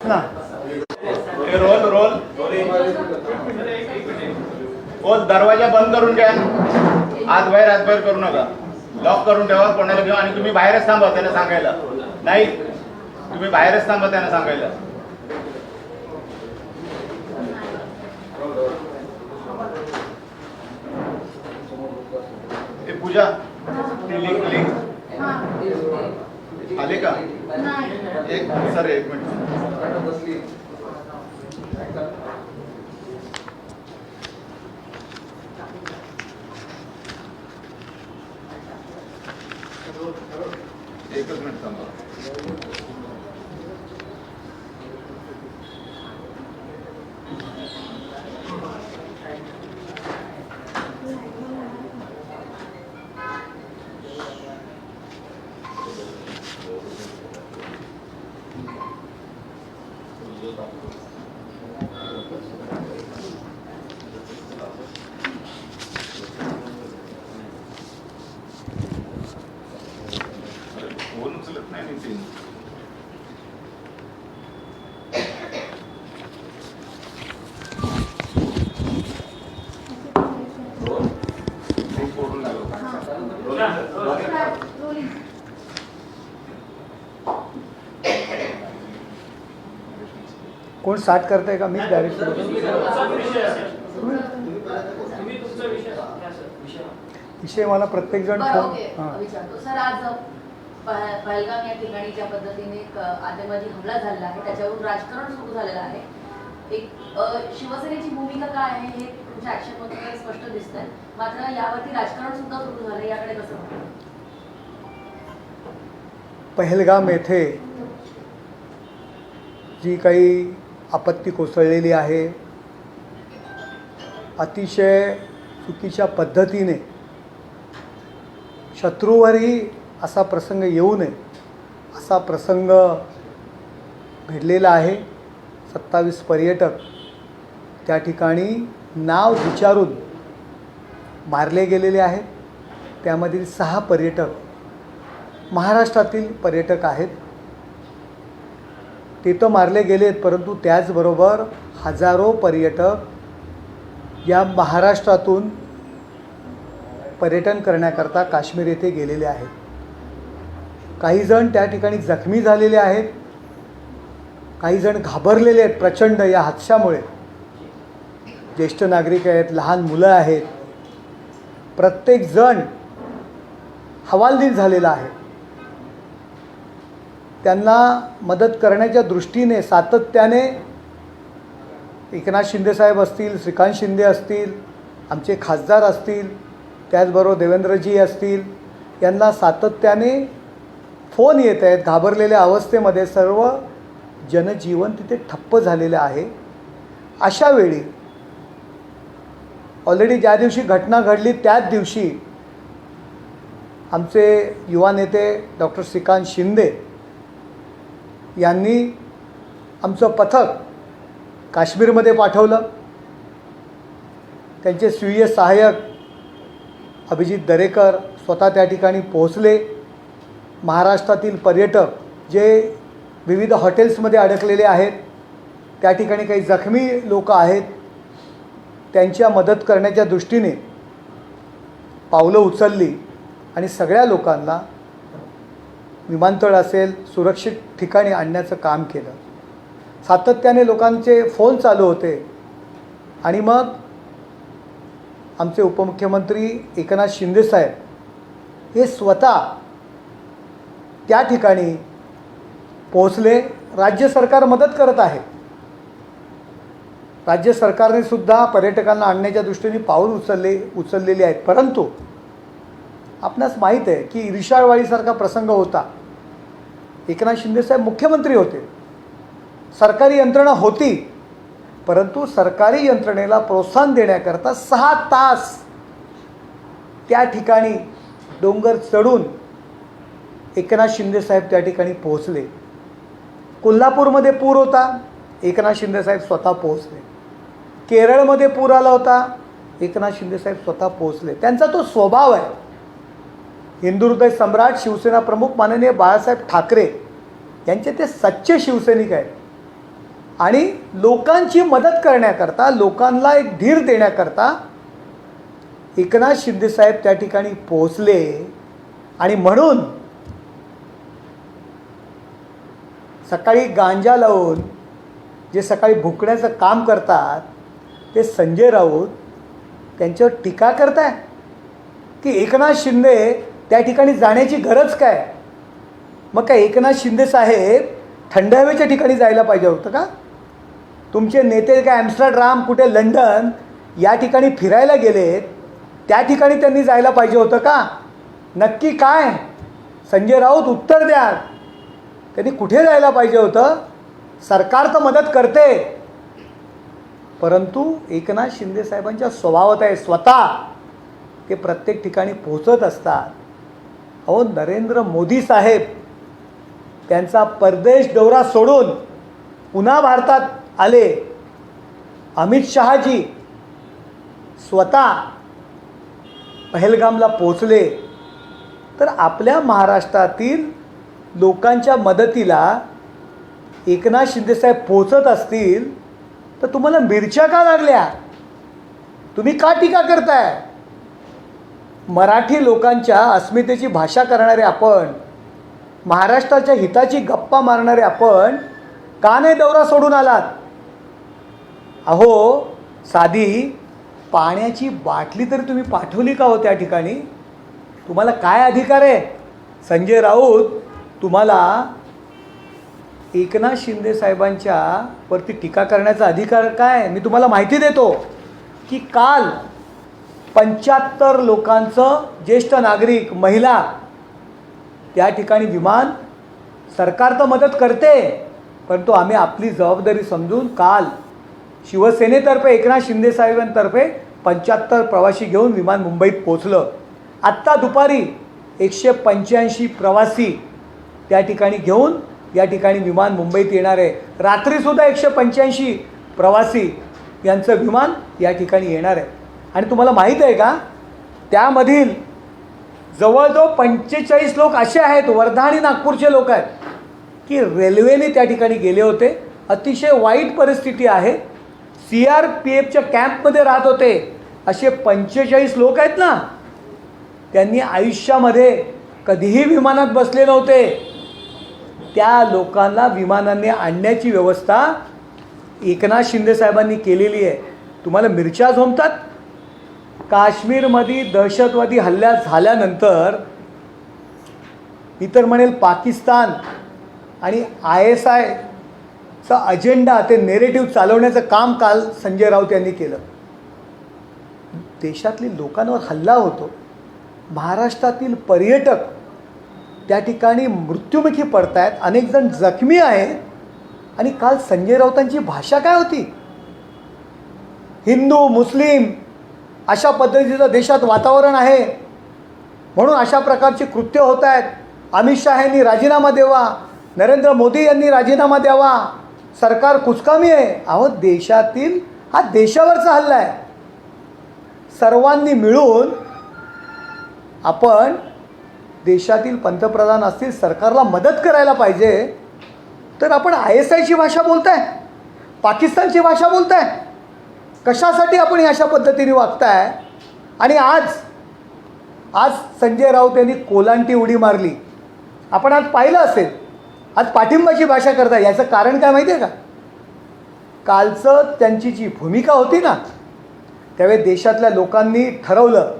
ना role role. ओ दरवाजा बंद करून घ्या. आत बाहेर आत बाहेर करू नका. लॉक करून ठेवा कोणाला घेऊ आणि तुम्ही बाहेरच थांबा त्यांना सांगायला. नाही तुम्ही बाहेरच थांबा त्यांना सांगायला. ए पूजा लिंक लिंक आले एक सर एक मिनिट। एकच मिनिट थांबा। कोण स्टार्ट करताय का? मी डायरेक्ट विषय मला प्रत्येक जण बरं, फोन. हां. सर आज पह- पहलगाम या ठिकाणी ज्या पद्धतीने आतंकवादी हमला झालेला आहे त्याच्यावरून राजकारण सुरू झालेलं आहे. एक शिवसेनेची भूमिका काय आहे हे तुमच्या ऍक्शनमध्ये स्पष्ट दिसतंय. मात्र यावरती राजकारण सुद्धा सुरू झालं याकडे कसं? पहलगाम येथे जी काही आपत्ती कोसळलेली आहे. अतिशय चुकीच्या पद्धतीने शत्रूवरही असा प्रसंग येऊ नये असा प्रसंग घडलेला आहे. सत्तावीस पर्यटक त्या ठिकाणी नाव विचारून मारले गेलेले आहेत. त्यामधील सहा पर्यटक महाराष्ट्रातील पर्यटक आहेत. ते तर मारले गेलेत परंतु त्याचबरोबर हजारो पर्यटक या महाराष्ट्रातून पर्यटन करण्याकरता काश्मीर येथे गेलेले आहेत. काही जण त्या ठिकाणी जखमी झालेले आहेत. काही जण घाबरलेले आहेत प्रचंड या हादशामुळे. ज्येष्ठ नागरिक आहेत लहान मुलं आहेत. प्रत्येकजण हवालदिल झालेला आहे. त्यांना मदत करण्याच्या दृष्टीने सातत्याने एकनाथ शिंदेसाहेब असतील श्रीकांत शिंदे असतील आमचे खासदार असतील त्याचबरोबर देवेंद्रजी असतील यांना सातत्याने फोन येत आहेत. घाबरलेल्या अवस्थेमध्ये सर्व जनजीवन तिथे ठप्प झालेलं आहे. अशा वेळी ऑलरेडी ज्या दिवशी घटना घडली त्याच दिवशी आमचे युवा नेते डॉक्टर श्रीकांत शिंदे यांनी आमचं पथक काश्मीरमध्ये पाठवलं. त्यांचे स्वीय सहाय्यक अभिजित दरेकर स्वतः त्या ठिकाणी पोहोचले. महाराष्ट्रातील पर्यटक जे विविध हॉटेल्समध्ये अडकलेले आहेत त्या ठिकाणी काही जखमी लोक आहेत त्यांच्या मदत करण्याच्या दृष्टीने पावलं उचलली आणि सगळ्या लोकांना विमानतळ असेल सुरक्षित ठिकाणी आणण्याचं काम केलं. सातत्याने लोकांचे फोन चालू होते. आणि मग आमचे उपमुख्यमंत्री एकनाथ शिंदेसाहेब हे स्वतः त्या ठिकाणी पोहोचले. राज्य सरकार मदत करत आहे. राज्य सरकारने सुद्धा पर्यटकांना आणण्याच्या दृष्टीने पाऊल उचलले उचललेले आहेत. परंतु आपणास माहीत आहे की रिशाळवाडीसारखा प्रसंग होता. एकनाथ शिंदेसाहेब मुख्यमंत्री होते. सरकारी यंत्रणा होती परंतु सरकारी यंत्रणेला प्रोत्साहन देण्याकरता सहा तास त्या ठिकाणी डोंगर चढून एकनाथ शिंदेसाहेब त्या ठिकाणी पोहोचले. कोल्हापूरमध्ये पूर होता एकनाथ शिंदेसाहेब स्वतः पोहोचले. केरळमध्ये पूर आला होता एकनाथ शिंदेसाहेब स्वतः पोहोचले. त्यांचा तो स्वभाव आहे. हिंदुहृदय सम्राट शिवसेना प्रमुख माननीय बाळासाहेब ठाकरे यांचे ते सच्चे शिवसैनिक आहेत. आणि लोकांची मदत करण्याकरता लोकांना एक धीर देण्याकरता एकनाथ शिंदेसाहेब त्या ठिकाणी पोहोचले. आणि म्हणून सकाळी गांजा लावून जे सकाळी भुकण्याचं काम करतात ते संजय राऊत त्यांच्यावर टीका करताय की एकनाथ शिंदे त्या ठिकाणी जाण्याची गरज काय? मग काय एकनाथ शिंदे साहेब थंड हवेच्या ठिकाणी जायला पाहिजे होतं का? तुमचे नेते काय ॲम्स्टरड्राम कुठे लंडन या ठिकाणी फिरायला गेलेत त्या ठिकाणी त्यांनी जायला पाहिजे होतं का? नक्की काय? संजय राऊत उत्तर द्या त्यांनी कुठे जायला पाहिजे होतं? सरकार तर मदत करते. परंतु एकनाथ शिंदे साहेबांच्या स्वभावात आहे स्वतः ते प्रत्येक ठिकाणी पोहोचत असतात. अहो नरेंद्र मोदी साहेब त्यांचा परदेश दौरा सोडून पुन्हा भारतात आले. अमित शहाजी स्वतः पहलगामला पोचले तर आपल्या महाराष्ट्रातील लोकांच्या मदतीला एकनाथ शिंदेसाहेब पोचत असतील तर तुम्हाला मिरच्या का लागल्या? तुम्ही का टीका करताय? मराठी लोकांच्या अस्मितेची भाषा करणारे आपण महाराष्ट्राच्या हिताची गप्पा मारणारे आपण का नाही दौरा सोडून आलात? अहो साधी पाण्याची बाटली तरी तुम्ही पाठवली का हो त्या ठिकाणी? तुम्हाला काय अधिकार आहे? संजय राऊत तुम्हाला एकनाथ शिंदे साहेबांच्या वरती टीका करण्याचा अधिकार काय? मी तुम्हाला माहिती देतो की काल पंच्याहत्तर लोकांचं ज्येष्ठ नागरिक महिला त्या ठिकाणी विमान सरकार तर मदत करते परंतु आम्ही आपली जबाबदारी समजून काल शिवसेनेतर्फे एकनाथ शिंदे साहेबांतर्फे पंच्याहत्तर प्रवासी घेऊन विमान मुंबईत पोचलं आत्ता दुपारी एकशे पंच्याऐंशी प्रवासी त्या ठिकाणी घेऊन या ठिकाणी विमान मुंबईत येणार आहे. रात्रीसुद्धा एकशे पंच्याऐंशी प्रवासी यांचं विमान या ठिकाणी येणार आहे. आणि तुम्हाला माहीत आहे का? त्यामधील जवळजवळ पंचेचाळीस लोक असे आहेत वर्धा आणि नागपूरचे लोक आहेत की रेल्वेने त्या ठिकाणी गेले होते. अतिशय वाईट परिस्थिती आहे. सी आर पी एफच्या कॅम्पमध्ये राहत होते. असे पंचेचाळीस लोक आहेत ना त्यांनी आयुष्यामध्ये कधीही विमानात बसले नव्हते. त्या लोकांना विमानाने आणण्याची व्यवस्था एकनाथ शिंदे साहेबांनी केलेली आहे. तुम्हाला मिरच्या झोमतात? काश्मीरमध्ये दहशतवादी हल्ल्या झाल्यानंतर मी तर म्हणेल पाकिस्तान आणि आय एस आयचा अजेंडा ते नेरेटिव्ह चालवण्याचं काम काल संजय राऊत यांनी केलं. देशातली लोकांवर हल्ला होतो. महाराष्ट्रातील पर्यटक त्या ठिकाणी मृत्युमुखी पडत आहेत अनेक जण जखमी आहेत. आणि काल संजय राऊतांची भाषा काय होती? हिंदू मुस्लिम अशा पद्धतीचं देशात वातावरण आहे. म्हणून अशा प्रकारची कृत्य होत आहेत. अमित शहा यांनी राजीनामा द्यावा. नरेंद्र मोदी यांनी राजीनामा द्यावा. सरकार कुचकामी आहे. अहो देशातील हा देशावरचा हल्ला आहे. सर्वांनी मिळून आपण देशातील पंतप्रधान असतील सरकारला मदत करायला पाहिजे. तर आपण आय एस आयची भाषा बोलताय. पाकिस्तानची भाषा बोलताय. कशासाठी आपण अशा पद्धतीने वागताय? आणि आज आज संजय राऊत यांनी कोलांटी उडी मारली. आपण आज पाहिलं असेल. आज पाठिंबाची भाषा करताय. याचं कारण काय माहिती आहे का? कालचं त्यांची जी भूमिका होती ना त्यावेळी देशातल्या लोकांनी ठरवलं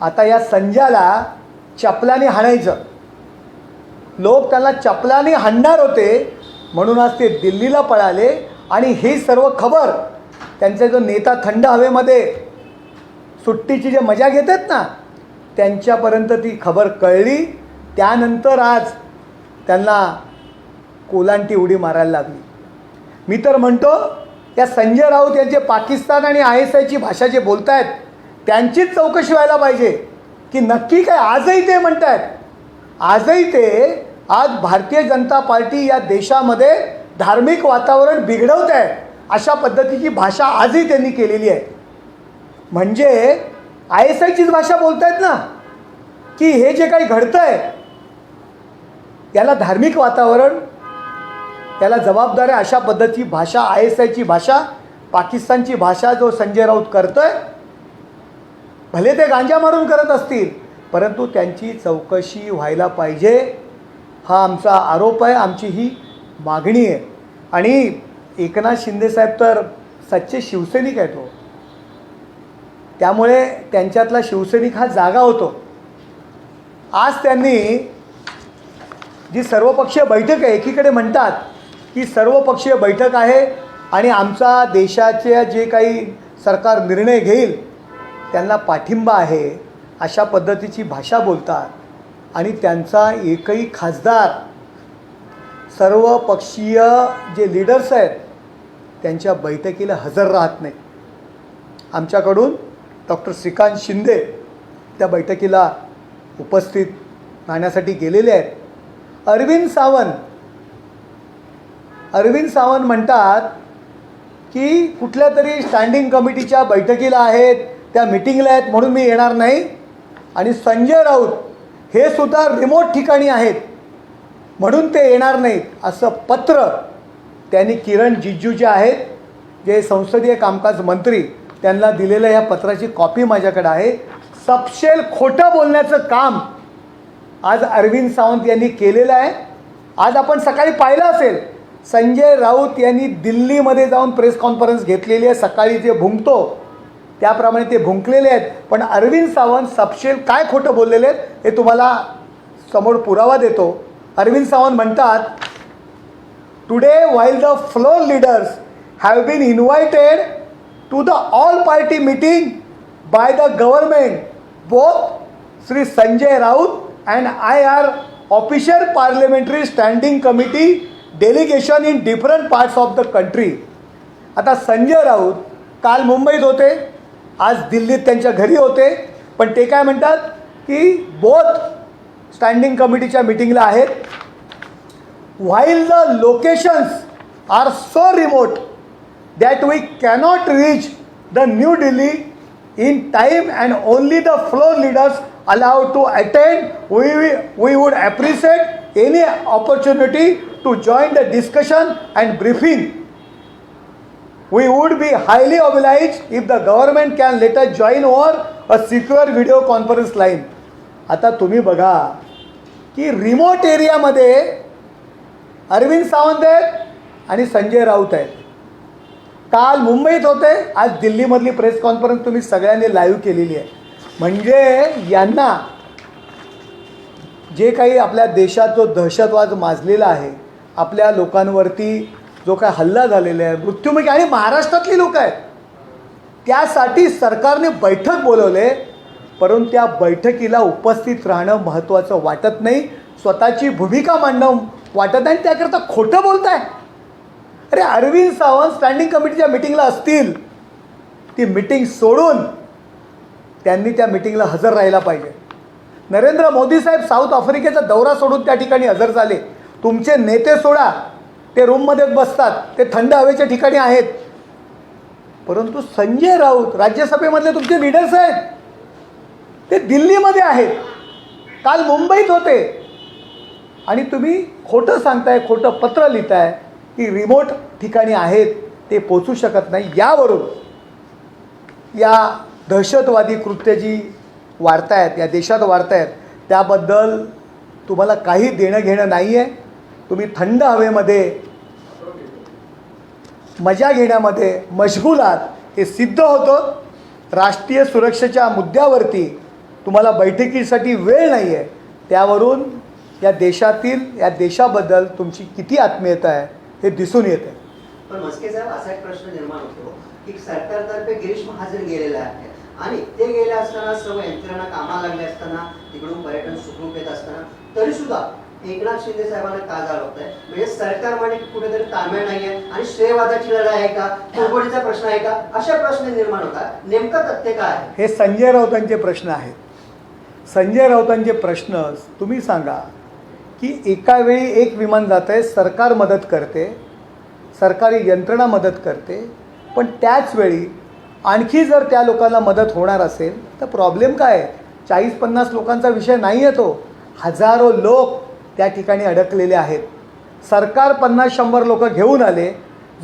आता या संजयाला चपलाने हाणायचं. लोक त्याला चपलाने हाणणार होते म्हणून आज ते दिल्लीला पळाले. आणि ही सर्व खबर त्यांचा जो नेता थंड हवेमध्ये सुट्टीची जे मजा घेतात ना त्यांच्यापर्यंत ती खबर कळली. त्यानंतर आज त्यांना कोलांटी उडी मारायला लागली. मी तर म्हणतो या संजय राऊत यांचे पाकिस्तान आणि आय एस आयची भाषा जे बोलत आहेत त्यांचीच चौकशी व्हायला पाहिजे. की नक्की काय आजही ते म्हणत आहेत आजही ते आज भारतीय जनता पार्टी या देशामध्ये धार्मिक वातावरण बिघडवत आहे अशा पद्धतीची भाषा आजही त्यांनी केलेली आहे. म्हणजे आय एस आयचीच भाषा बोलतायत ना? की हे जे काही घडतं आहे याला धार्मिक वातावरण त्याला जबाबदार आहे अशा पद्धतीची भाषा आय एस आयची भाषा पाकिस्तानची भाषा जो संजय राऊत करतोय भले ते गांजा मारून करत असतील परंतु त्यांची चौकशी व्हायला पाहिजे. हा आमचा आरोप आहे आमची ही मागणी आहे. आणि एकनाथ शिंदेसाहेब तर सच्चे शिवसैनिक आहेत हो. त्यामुळे त्यांच्यातला शिवसैनिक हा जागा होतो. आज त्यांनी जी सर्वपक्षीय बैठक आहे एकीकडे म्हणतात की सर्वपक्षीय बैठक आहे आणि आमचा देशाच्या जे काही सरकार निर्णय घेईल त्यांना पाठिंबा आहे अशा पद्धतीची भाषा बोलतात. आणि त्यांचा एकही खासदार सर्वपक्षीय जे लीडर्स आहेत त्यांच्या बैठकीला हजर राहत नाही. आमच्याकडून डॉक्टर श्रीकांत शिंदे त्या बैठकीला उपस्थित राहण्यासाठी गेलेले आहेत. अरविंद सावंत अरविंद सावंत म्हणतात की कुठल्या तरी स्टँडिंग कमिटीच्या बैठकीला आहेत त्या मिटिंगला आहेत म्हणून मी येणार नाही. आणि संजय राऊत हे सुद्धा रिमोट ठिकाणी आहेत म्हणून ते येणार नाहीत असं पत्र त्यांनी किरण जिज्जू जे आहेत जे संसदीय कामकाज मंत्री त्यांना दिलेलं या पत्राची कॉपी माझ्याकडे आहे. सपशेल खोटं बोलण्याचं काम आज अरविंद सावंत यांनी केलेलं आहे. आज आपण सकाळी पाहिलं असेल संजय राऊत यांनी दिल्लीमध्ये जाऊन प्रेस कॉन्फरन्स घेतलेली आहे. सकाळी जे भुंकतो त्याप्रमाणे ते भुंकलेले आहेत. पण अरविंद सावंत सपशेल काय खोटं बोललेले आहेत हे तुम्हाला समोर पुरावा देतो. अरविंद सावंत म्हणतात today while the floor leaders have been invited to the all party meeting by the government both Shri Sanjay Raut and I are official parliamentary standing committee delegation in different parts of the country आता संजय राऊत काल मुंबईत होते आज दिल्लीत त्यांच्या घरी होते पण ते काय म्हणतात की बोथ स्टँडिंग कमिटीच्या मिटिंगला आहेत. While the locations are so remote that we cannot reach the new Delhi in time and only the floor leaders allow to attend we we we would appreciate any opportunity to join the discussion and briefing we would be highly obliged if the government can later join or a secure video conference line आता तुम्ही बघा की remote एरियामध्ये अरविंद सावंत आहेत आणि संजय राऊत आहेत. काल मुंबईत होते आज दिल्लीमधली प्रेस कॉन्फरन्स तुम्ही सगळ्यांनी लाईव्ह केलेली आहे. म्हणजे यांना जे काही आपल्या देशात जो दहशतवाद माजलेला आहे आपल्या लोकांवरती जो काय हल्ला झालेला आहे मृत्युमुखी आणि महाराष्ट्रातली लोक आहेत त्यासाठी सरकारने बैठक बोलवले परंतु त्या बैठकीला उपस्थित राहणं महत्त्वाचं वाटत नाही. स्वतःची भूमिका मांडणं वाटत नाही त्याकरता खोटं बोलताय. अरे अरविंद सावंत स्टँडिंग कमिटीच्या मिटिंगला असतील. ती मिटिंग सोडून त्यांनी त्या मिटिंगला हजर राहायला पाहिजे. नरेंद्र मोदी साहेब साऊथ आफ्रिकेचा दौरा सोडून त्या ठिकाणी हजर झाले. तुमचे नेते सोडा. ते रूममध्ये बसतात. ते थंड हवेच्या ठिकाणी आहेत. परंतु संजय राऊत राज्यसभेमधले तुमचे लीडर्स आहेत. ते दिल्लीमध्ये आहेत. काल मुंबईत होते. आणि तुम्ही खोटं सांगताय खोटं पत्र लिहिताय की रिमोट ठिकाणी आहेत ते पोचू शकत नाही. यावरून या दहशतवादी कृत्य जी वाढतायत या देशात वाढतायत त्याबद्दल तुम्हाला काही देणं घेणं नाही आहे तुम्ही थंड हवेमध्ये मजा घेण्यामध्ये मशगूल आहात. हे सिद्ध होतं. राष्ट्रीय सुरक्षेच्या मुद्द्यावरती तुम्हाला बैठकीसाठी वेळ नाही आहे त्यावरून या देशातील या देशाबद्दल तुमची किती आत्मीयता आहे हे दिसून येते पण मस्के साहेब असा एक प्रश्न निर्माण होतो की सरकारतर्फे गिरीश महाजन गेलेले आहे आणि ते गेले असताना सर्व यंत्रणा कामाला लागले असताना तिकडून पर्यटन सुखरूप येत असताना तरी सुद्धा एकनाथ शिंदे साहेबांना का जाळवत आहे म्हणजे सरकारमध्ये कुठेतरी ताळमेळ नाही आहे आणि श्रेयवादाची लढाई आहे का? कोकणीचा प्रश्न आहे का? अशा प्रश्न निर्माण होतात. नेमकं तथ्य काय हे संजय राऊतांचे प्रश्न आहेत. संजय राऊतांचे प्रश्न तुम्ही सांगा. की एका वेळी एक विमान जात आहे सरकार मदत करते सरकारी यंत्रणा मदत करते पण त्याचवेळी आणखी जर त्या लोकांना मदत होणार असेल तर प्रॉब्लेम काय आहे? चाळीस पन्नास लोकांचा विषय नाही आहे तो. हजारो लोक त्या ठिकाणी अडकलेले आहेत. सरकार पन्नास शंभर लोक घेऊन आले.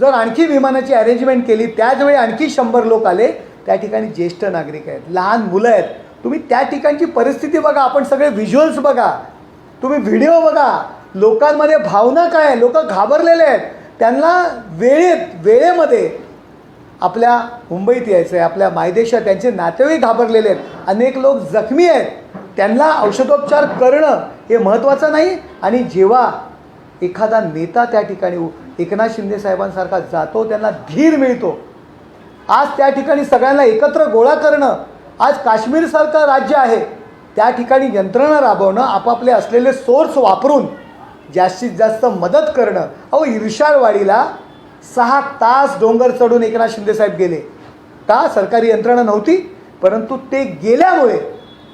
जर आणखी विमानाची अरेंजमेंट केली त्याचवेळी आणखी शंभर लोक आले त्या ठिकाणी ज्येष्ठ नागरिक आहेत लहान मुलं आहेत. तुम्ही त्या ठिकाणची परिस्थिती बघा आपण सगळे व्हिज्युअल्स बघा. तुम्ही व्हिडिओ बघा. लोकांमध्ये भावना काय आहे? लोक घाबरलेले आहेत. त्यांना वेळेत वेळेमध्ये आपल्या मुंबईत यायचं आहे आपल्या मायदेशात त्यांचे नातेवाईक घाबरलेले आहेत. अनेक लोक जखमी आहेत. त्यांना औषधोपचार करणं हे महत्त्वाचं नाही. आणि जेव्हा एखादा नेता त्या ठिकाणी एकनाथ शिंदे साहेबांसारखा जातो त्यांना धीर मिळतो. आज त्या ठिकाणी सगळ्यांना एकत्र गोळा करणं. आज काश्मीरसारखं राज्य आहे. त्या ठिकाणी यंत्रणा राबवणं आपापले असलेले सोर्स वापरून जास्तीत जास्त मदत करणं. अहो ईर्षाळवाडीला सहा तास डोंगर चढून एकनाथ शिंदेसाहेब गेले. का? सरकारी यंत्रणा नव्हती परंतु ते गेल्यामुळे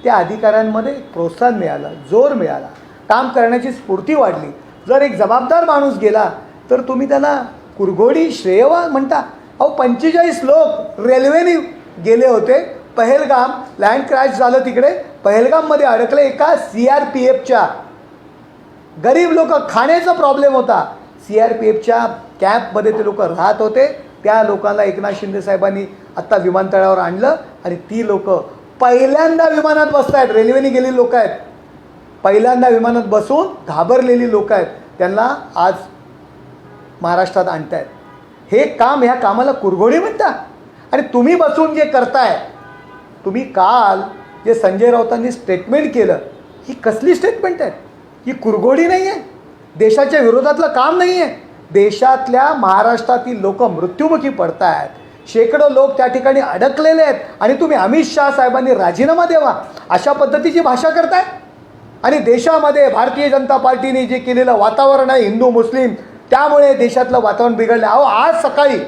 त्या अधिकाऱ्यांमध्ये प्रोत्साहन मिळालं जोर मिळाला. काम करण्याची स्फूर्ती वाढली. जर एक जबाबदार माणूस गेला तर तुम्ही त्याला कुरघोडी श्रेयवा म्हणता. अहो पंचेचाळीस लोक रेल्वेने गेले होते. पहेलगाम लँड क्रॅश झालं तिकडे. पहेलगाममध्ये अडकले एका सी आर पी एफच्या गरीब लोक खाण्याचा प्रॉब्लेम होता. सी आर पी एफच्या कॅम्पमध्ये ते लोक राहत होते. त्या लोकांना एकनाथ शिंदे साहेबांनी आत्ता विमानतळावर आणलं आणि ती लोक पहिल्यांदा विमानात बसत आहेत रेल्वेने गेलेली लोक आहेत. पहिल्यांदा विमानात बसून घाबरलेली लोक आहेत. त्यांना आज महाराष्ट्रात आणतायत. हे काम ह्या कामाला कुरघोडी म्हणता आणि तुम्ही बसून जे करताय तुम्ही काल जे संजय राऊतांनी स्टेटमेंट केलं ही कसली स्टेटमेंट आहे? ही कुरघोडी नाही आहे देशाच्या विरोधातलं काम नाही आहे देशातल्या महाराष्ट्रातील लोक मृत्युमुखी पडत आहेत शेकडो लोक त्या ठिकाणी अडकलेले आहेत. आणि तुम्ही अमित शाह साहेबांनी राजीनामा द्यावा अशा पद्धतीची भाषा करताय आणि देशामध्ये भारतीय जनता पार्टीने जे केलेलं वातावरण आहे हिंदू मुस्लिम त्यामुळे देशातलं वातावरण बिघडलं. अहो आज सकाळी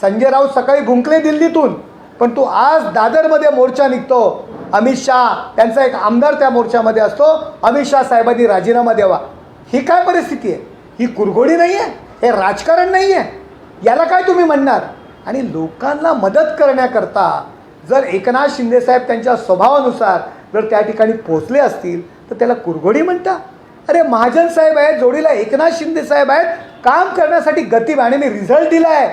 संजय राऊत सकाळी भुंकले दिल्लीतून. पण तो आज दादरमध्ये मोर्चा निघतो. अमित शहा त्यांचा एक आमदार त्या मोर्चामध्ये असतो. अमित शहा साहेबांनी राजीनामा द्यावा. ही काय परिस्थिती आहे? ही कुरघोडी नाही आहे? हे राजकारण नाही आहे? याला काय तुम्ही म्हणणार? आणि लोकांना मदत करण्याकरता जर एकनाथ शिंदेसाहेब त्यांच्या स्वभावानुसार जर त्या ठिकाणी पोचले असतील तर त्याला कुरघोडी म्हणता? अरे महाजन साहेब आहेत जोडीला एकनाथ शिंदे साहेब आहेत काम करण्यासाठी गती आणि मी रिझल्ट दिला आहे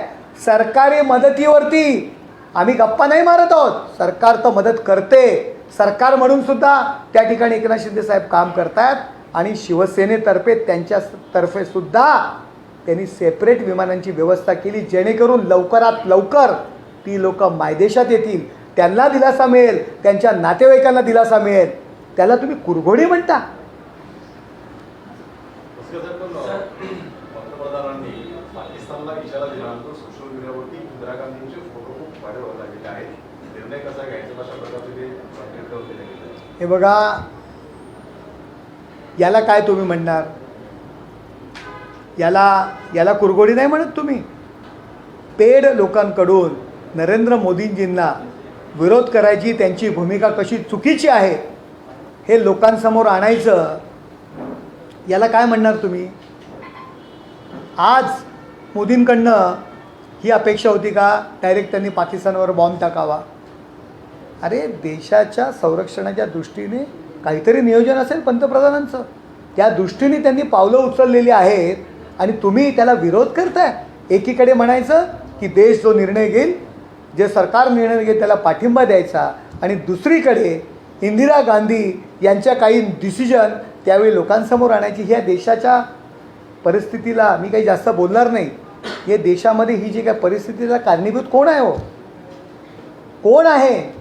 सरकारी मदतीवरती आम्ही गप्पा नाही मारत आहोत. सरकार तर मदत करते. सरकार म्हणून सुद्धा त्या ठिकाणी एकनाथ शिंदे साहेब काम करतायत आणि शिवसेनेतर्फे त्यांच्या तर्फे सुद्धा त्यांनी सेपरेट विमानांची व्यवस्था केली जेणेकरून लवकरात लवकर ती लोक मायदेशात येतील. त्यांना दिलासा मिळेल त्यांच्या नातेवाईकांना दिलासा मिळेल. त्याला तुम्ही कुरघोडी म्हणता तसं कसं पण पंतप्रधानांनी पाकिस्तानला इशारा दिल्यानंतर सोशल मीडियावरती इंदिरा गांधींचे फोटो खूप व्हायरल व्हायला लागलेले आहेत निर्णय कसा घ्यायचा कशा प्रकारचे ते ट्विटवर केले गेले आहेत. हे बघा. याला काय तुम्ही म्हणणार? याला याला कुरघोडी नाही म्हणत तुम्ही? पेड लोकांकडून नरेंद्र मोदींजींना विरोध करायची त्यांची भूमिका कशी चुकीची आहे हे लोकांसमोर आणायचं याला काय म्हणणार तुम्ही? आज मोदींकडनं ही अपेक्षा होती का? डायरेक्ट त्यांनी पाकिस्तानवर बॉम्ब टाकावा. अरे देशाच्या संरक्षणाच्या दृष्टीने काहीतरी नियोजन असेल पंतप्रधानांचं. त्या दृष्टीने त्यांनी पावलं उचललेली आहेत आणि तुम्ही त्याला विरोध करताय. एकीकडे म्हणायचं की देश जो निर्णय घेईल जे सरकार निर्णय घेईल त्याला पाठिंबा द्यायचा आणि दुसरीकडे इंदिरा गांधी यांच्या काही डिसिजन त्यावेळी लोकांसमोर आणायची. ह्या देशाच्या परिस्थितीला मी काही जास्त बोलणार नाही. हे देशामध्ये ही जी काही परिस्थितीला कारणीभूत कोण आहे हो? कोण आहे?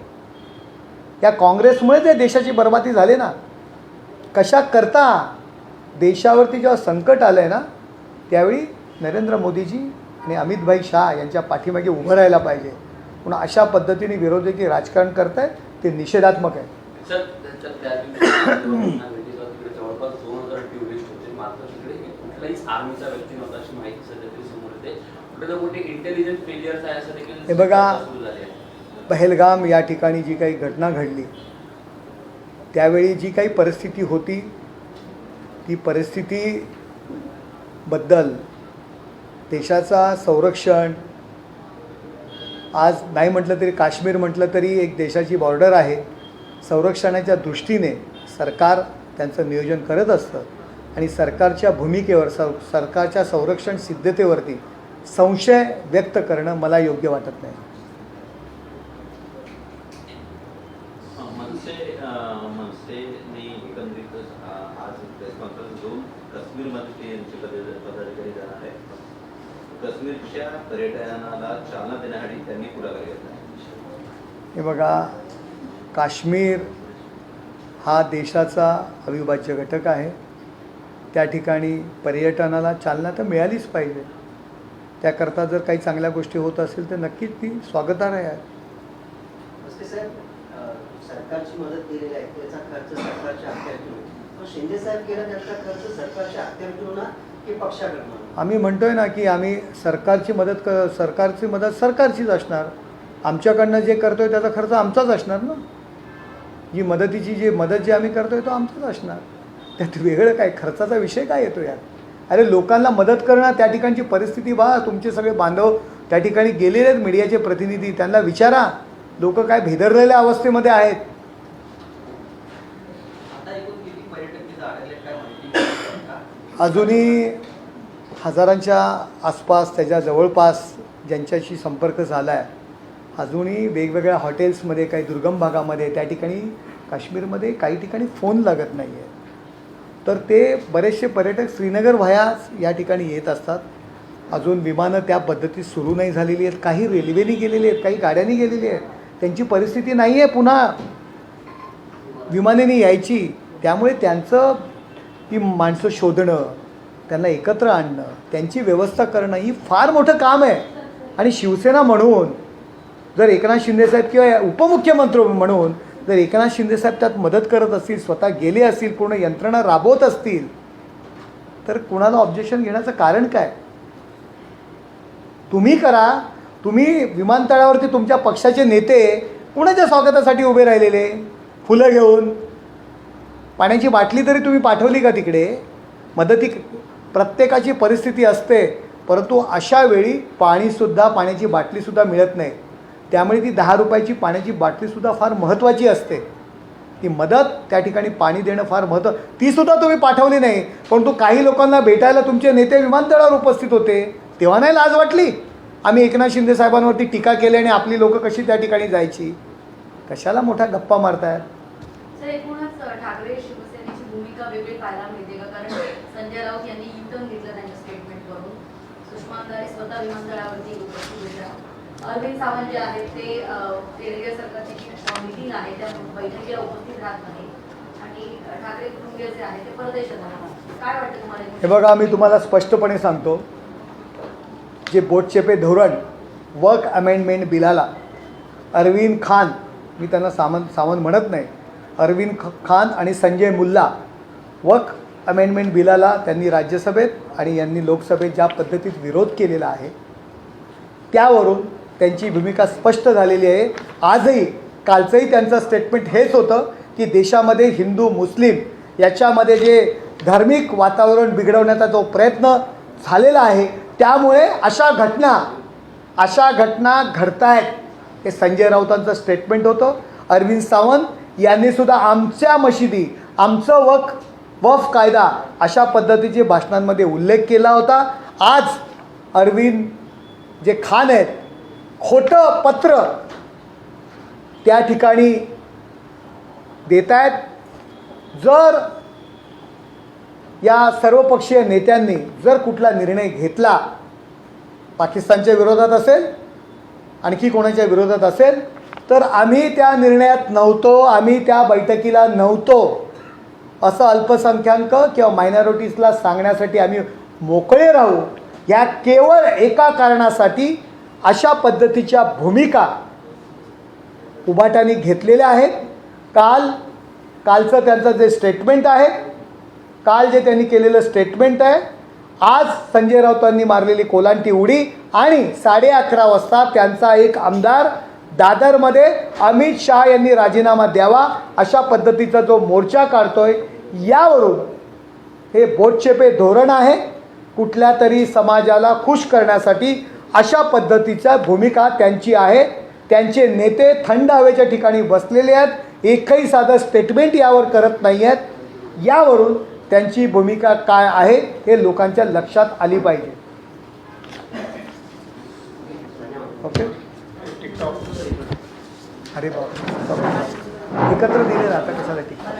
या काँग्रेसमुळे त्या देशाची बर्बादी झाली ना. कशा करता देशावरती जेव्हा संकट आलं आहे ना त्यावेळी नरेंद्र मोदीजी आणि अमितभाई शहा यांच्या पाठीमागे उभं राहायला पाहिजे. म्हणून अशा पद्धतीने विरोधी राजकारण करतायत ते निषेधात्मक आहे आहे हे बघा. पहलगाम या ठिकाणी जी काही घटना घडली त्यावेळी जी काही परिस्थिती होती ती परिस्थितीबद्दल देशाचा संरक्षण आज नाही म्हटलं तरी काश्मीर म्हटलं तरी एक देशाची बॉर्डर आहे. संरक्षणाच्या दृष्टीने सरकार त्यांचं नियोजन करत असतं आणि सरकारच्या भूमिकेवर सर सरकारच्या संरक्षण सिद्धतेवरती संशय व्यक्त करणं मला योग्य वाटत नाही मनसे अं, मनसेने एकंदरीतच आ- आज प्रेस कॉन्फरन्स घेऊन काश्मीरमध्ये ते यांचे पद- पदाधिकारी जाणार आहे काश्मीरच्या पर्यटनाला चालना देण्यासाठी त्यांनी पुढाकार घेतला आहे हे बघा काश्मीर हा देशाचा अविभाज्य घटक आहे. त्या ठिकाणी पर्यटनाला चालना तर मिळालीच पाहिजे. त्याकरता जर काही चांगल्या गोष्टी होत असतील तर नक्कीच ती स्वागतार्ह आहे. आम्ही म्हणतोय ना की आम्ही सरकारची मदत क सरकारची मदत सरकारचीच असणार. आमच्याकडनं जे करतोय त्याचा खर्च आमचाच असणार ना? जी मदतीची जी मदत जी आम्ही करतोय तो आमचाच असणार. त्यात वेगळं काय? खर्चाचा विषय काय येतो यात? अरे लोकांना मदत करणं त्या ठिकाणची परिस्थिती बघा तुमचे सगळे बांधव त्या ठिकाणी गेलेले आहेत मीडियाचे प्रतिनिधी त्यांना विचारा लोक काय भेदरलेल्या अवस्थेमध्ये आहेत? आहे? अजूनही हजारांच्या आसपास त्याच्या जवळपास ज्यांच्याशी संपर्क झाला आहे अजूनही वेगवेगळ्या हॉटेल्समध्ये काही दुर्गम भागामध्ये त्या ठिकाणी काश्मीरमध्ये काही ठिकाणी फोन लागत नाही आहे तर ते बरेचसे पर्यटक श्रीनगर व्हायाच या ठिकाणी येत असतात. अजून विमानं त्या पद्धतीत सुरू नाही झालेली आहेत. काही रेल्वेने गेलेली आहेत काही गाड्यांनी गेलेली आहेत. त्यांची परिस्थिती नाही आहे पुन्हा. विमानाने यायची. त्यामुळे त्यांचं ती माणसं शोधणं त्यांना एकत्र आणणं त्यांची व्यवस्था करणं ही फार मोठं काम आहे. आणि शिवसेना म्हणून जर एकनाथ शिंदेसाहेब किंवा उपमुख्यमंत्री म्हणून जर एकनाथ शिंदेसाहेब त्यात मदत करत असतील स्वतः गेले असतील पूर्ण यंत्रणा राबवत असतील तर कुणाला ऑब्जेक्शन घेण्याचं कारण काय? तुम्ही करा तुम्ही विमानतळावरती तुमच्या पक्षाचे नेते कुणाच्या स्वागतासाठी उभे राहिलेले? फुलं घेऊन? पाण्याची बाटली तरी तुम्ही पाठवली का तिकडे? मदती प्रत्येकाची परिस्थिती असते परंतु अशा वेळी पाणीसुद्धा पाण्याची बाटलीसुद्धा मिळत नाही. त्यामुळे ती दहा रुपयाची पाण्याची बाटलीसुद्धा फार महत्त्वाची असते. ती मदत त्या ठिकाणी पाणी देणं फार महत्त्व तीसुद्धा तुम्ही पाठवली नाही. परंतु काही लोकांना भेटायला तुमचे नेते विमानतळावर उपस्थित होते तेव्हा नाही लाज वाटली? आम्ही एकनाथ शिंदे साहेबांवरती टीका केली आणि आपली लोकं कशी त्या ठिकाणी जायची? कशाला मोठ्या गप्पा मारतायत? संजय राऊत यांनी घेतलं त्यांच्या सुषमा स्वतः विमानतळावरती उपस्थित अरविंद सावंत जे आहेत ते केंद्रीय सरकारची जी मिटिंग आहे त्या बैठकीला उपस्थित राहत नाही आणि ठाकरे कुटुंबीय जे आहे ते परदेशात आहेत काय वाटतं तुम्हाला हे बघा मी तुम्हाला स्पष्टपणे सांगतो जे बोटचेपे धोरण वर्क अमेंडमेंट बिलाला अरविंद खान मी त्यांना सामंत सावंत म्हणत नाही अरविंद ख खान आणि संजय मुल्ला वर्क अमेंडमेंट बिलाला त्यांनी राज्यसभेत आणि यांनी लोकसभेत ज्या पद्धतीत विरोध केलेला आहे त्यावरून त्यांची भूमिका स्पष्ट झालेली आहे. आजही कालचंही त्यांचं स्टेटमेंट हेच होतं की देशामध्ये हिंदू मुस्लिम याच्यामध्ये जे धार्मिक वातावरण बिघडवण्याचा जो प्रयत्न झालेला आहे त्यामुळे अशा घटना अशा घटना घडतायत हे संजय राऊतांचं स्टेटमेंट होतं. अरविंद सावंत यांनी सुद्धा आमच्या मशिदी आमचं वक वफ कायदा अशा पद्धतीचे भाषणांमध्ये उल्लेख केला होता. आज अरविंद जे खान आहेत खोटं पत्र त्या ठिकाणी देत आहेत जर या सर्वपक्षीय नेत्यांनी जर कुठला निर्णय घेतला पाकिस्तानच्या विरोधात असेल आणखी कोणाच्या विरोधात असेल तर आम्ही त्या निर्णयात नव्हतो आम्ही त्या बैठकीला नव्हतो असं अल्पसंख्याक किंवा मायनॉरिटीजला सांगण्यासाठी आम्ही मोकळे राहू. या केवळ एका कारणासाठी अशा पद्धतीच्या भूमिका उभाटाने घेतलेल्या आहेत. काल कालचं त्यांचं जे स्टेटमेंट आहे काल जे त्यांनी केलेलं स्टेटमेंट आहे आज संजय राऊतांनी मारलेली कोलांटी उडी आणि साडे अकरा वाजता त्यांचा एक आमदार दादरमध्ये अमित शहा यांनी राजीनामा द्यावा अशा पद्धतीचा जो मोर्चा काढतोय यावरून हे बोटचेपे धोरण आहे. कुठल्या तरी समाजाला खुश करण्यासाठी अशा पद्धतीच्या भूमिका त्यांची आहे. त्यांचे नेते थंड हवेच्या ठिकाणी बसलेले आहेत. एकही साधं स्टेटमेंट यावर करत नाही आहेत. यावरून त्यांची भूमिका काय आहे हे लोकांच्या लक्षात आली पाहिजे. ओके अरे बाबा एकत्र दिले जातं कशाला टिकटॉक